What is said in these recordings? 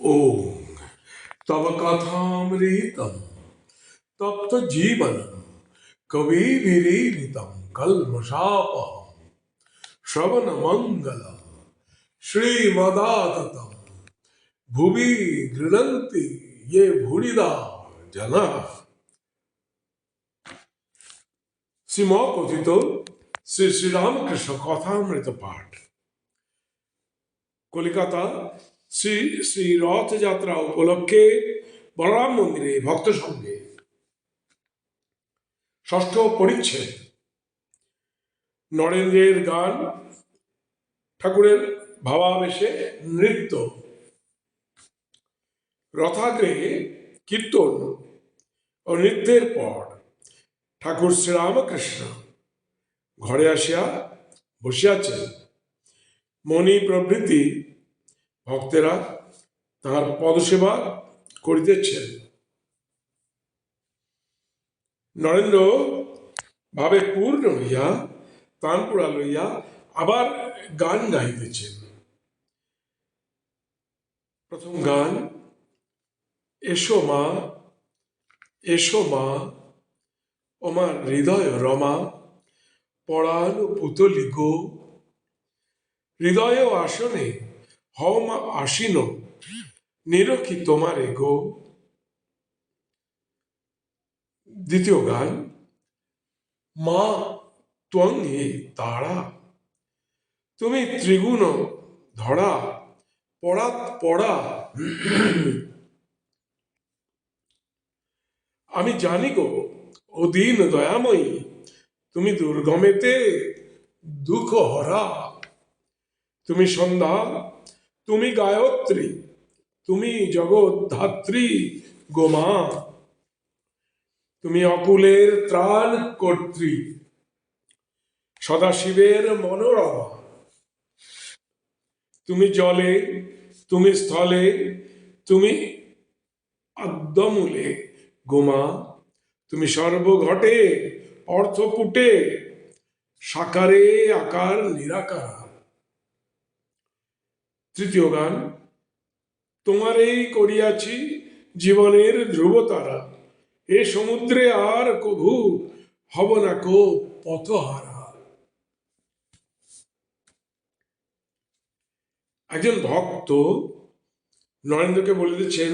ॐ तव कथामृतं तप्तजीवनं कविभिरीडितं कल्मषापहं श्रवणमङ्गलं श्रीमदाततं भुवि गृह्णन्ति ये भूरिदा जनाः শ্রীম কথিত শ্রী শ্রীরামকৃষ্ণ কথামৃত পাঠ কলিকাতা শ্রী শ্রী রথযাত্রা উপলক্ষে বলরাম মন্দিরে ভক্ত সঙ্গে ষষ্ঠ পরিচ্ছেদ। নরেন্দ্রের গান, ঠাকুরের ভাবাবেশে নৃত্য। রথাগ্রে কীর্তন ও নৃত্যের পর ঠাকুর শ্রীরামকৃষ্ণ ঘরে আসিয়া বসিয়াছেন। মণি প্রভৃতি ভক্তেরা তাহার পদসেবা করিতেছেন। নরেন্দ্র ভাবে পূর্ণ হইয়া তানপুরা লইয়া আবার গান গাইতেছেন প্রথম গান, এসো মা এসো মা ওমার হৃদয় রমা পড়ান পুতলি গো, হৃদয় আসনে হও মা আসিন নিরখি তোমারে গো। দ্বিতীয় গান, মা ত্বঙ্গে তারা, তুমি ত্রিগুণ ধরা পড়াত পড়া আমি জানি গো ও দিন দয়াময়ী, তুমি দুর্গমেতে দুঃখ হরা তুমি সন্ধ্যা তুমি গায়ত্রী, তুমি জগৎ ধাত্রী গোমা তুমি অকুলের ত্রাণ কর্ত্রী, সদাশিবের মনোরমা। তুমি জলে, তুমি স্থলে, তুমি আদ্যমূলে গোমা তুমি সর্বঘটে, অর্থপুটে, সাকারে আকার নিরাকার। তৃতীয় গান তোমারেই করিয়াছি জীবনের ধ্রুবতারা, এ সমুদ্রে আর কভু হব না কো পথহারা। একজন ভক্ত নরেন্দ্রকে বলে দিচ্ছেন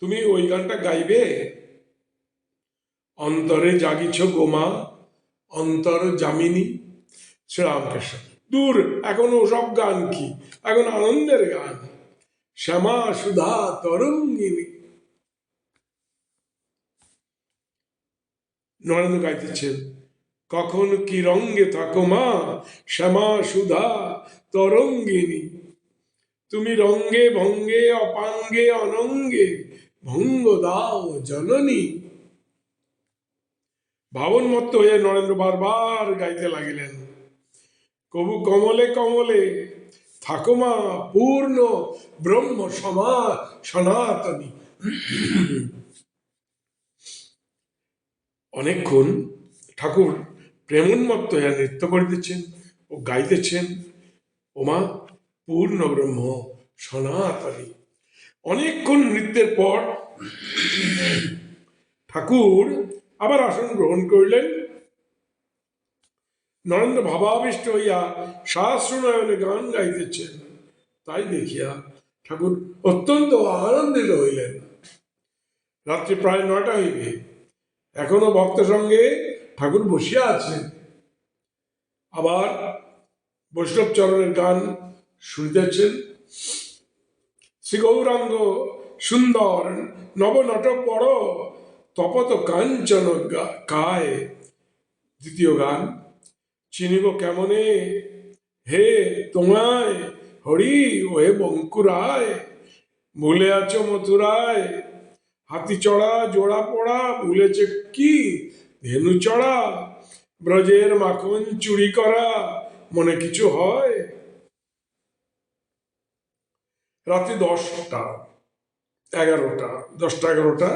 তুমি ওই গানটা গাইবে? অন্তরে জাগিছ গোমা, অন্তর জামিনী শ্রীরামকৃষ্ণ। দূর, এখন ওসব গান কি? এখন আনন্দের গান। শ্যামা সুধা তরঙ্গিনী। নরেন্দ্র গাইতেছেন, কখন কি রঙ্গে থাকো মা, শ্যামা সুধা তরঙ্গিনী? তুমি রঙ্গে ভঙ্গে, অপাঙ্গে, অনঙ্গে ভঙ্গ দাও জননী। ভাবনমত্ত হয়ে নরেন্দ্র বারবার গাইতে লাগিলেন। কবু কমলে কমলে থাকোমা পূর্ণ ব্রহ্ম সমা সনাতনী। অনেকক্ষণ ঠাকুর প্রেমোন্মত্ত হইয়া নৃত্য করিতেছেন ও গাইতেছেন। ওমা পূর্ণ ব্রহ্ম সনাতনী। অনেকক্ষণ নৃত্যের পর ঠাকুর আবার আসন গ্রহণ করিলেন। নরেন্দ্র ভাবাবিষ্ট হইয়া শাস্ত্রনয়নে গান গাইতেছেন। তাই দেখিয়া ঠাকুর অত্যন্ত আনন্দিত হইলেন। রাত্রি প্রায় নয়টা হইবে। এখনও ভক্ত সঙ্গে ঠাকুর বসিয়া আছেন। আবার বৈষ্ণব চরণের গান শুনিতেছেন। শ্রী গৌরাঙ্গ সুন্দর নবনট পড় তপত কাঞ্চন কায় দ্বিতীয় গান। চিনিব কেমনে? হে তোমায়, হরি ও হে বঙ্কুরায়, ভুলে আছো মথুরায়, হাতি চড়া, জোড়া পড়া, ভুলেছে কি? ধেনু চড়া, ব্রজের মাখন চুরি করা, মনে কিছু হয়? রাতে দশটা, এগারোটা দশটা এগারোটা,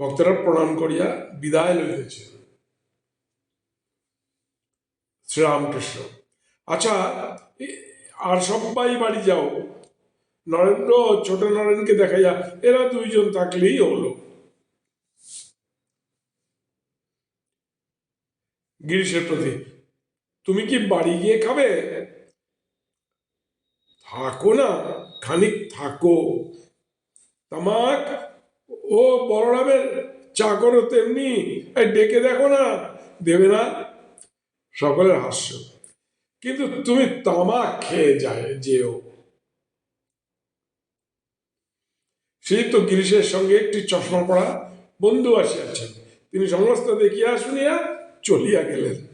ভক্তরা প্রণাম করিয়া বিদায় লইতেছে। শ্রীরামকৃষ্ণ। আচ্ছা আর সবাই বাড়ি যাও। নরেন্দ্র, ছোট নরেনকে দেখা যা এরা দুইজন থাকলেই হলো। গিরিশের প্রতি, তুমি কি বাড়ি গিয়ে খাবে? থাকো না, খানিক থাকো। তামাক ও বলরামের চাকরও তেমনি। ডেকে দেখো না। দেবে না? সকলের হাস্য। কিন্তু তুমি তামাক খেয়ে যায়, যেও। সেই তো গিরিশের সঙ্গে একটি চশমা পড়া বন্ধু আসিয়াছেন। তিনি সমস্ত দেখিয়া শুনিয়া চলিয়া গেলেন।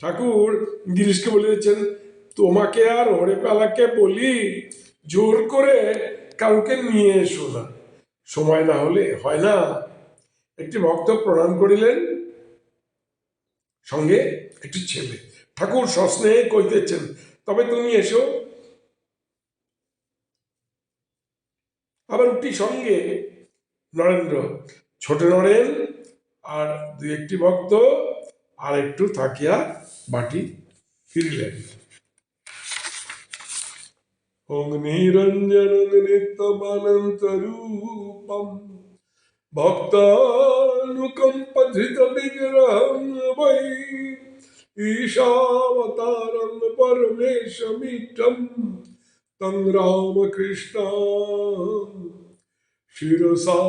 ঠাকুর গিরিশকে বলিতেছেন, তোমাকে আর হরে পালাকে বলি, জোর করে কাউকে নিয়ে এসো না। সময় না হলে হয় না। একটি ভক্ত প্রণাম করিলেন। সঙ্গে একটি ছেলে। ঠাকুর সস্নেহে কইতেছেন তবে তুমি এসো। আবার উঠি সঙ্গে, নরেন্দ্র। ছোট নরেন আর দু একটি ভক্ত আর একটু থাকিয়া বাটি ফিরিলেন। অগ্নিরঞ্জন নিত্যমানন্তরূপম ভক্তানুকম্পধৃত भक्तानुकम्पधृतविग्रहं वै ईशावतारं परमेशमीठं तं रामकृष्णा शिरसा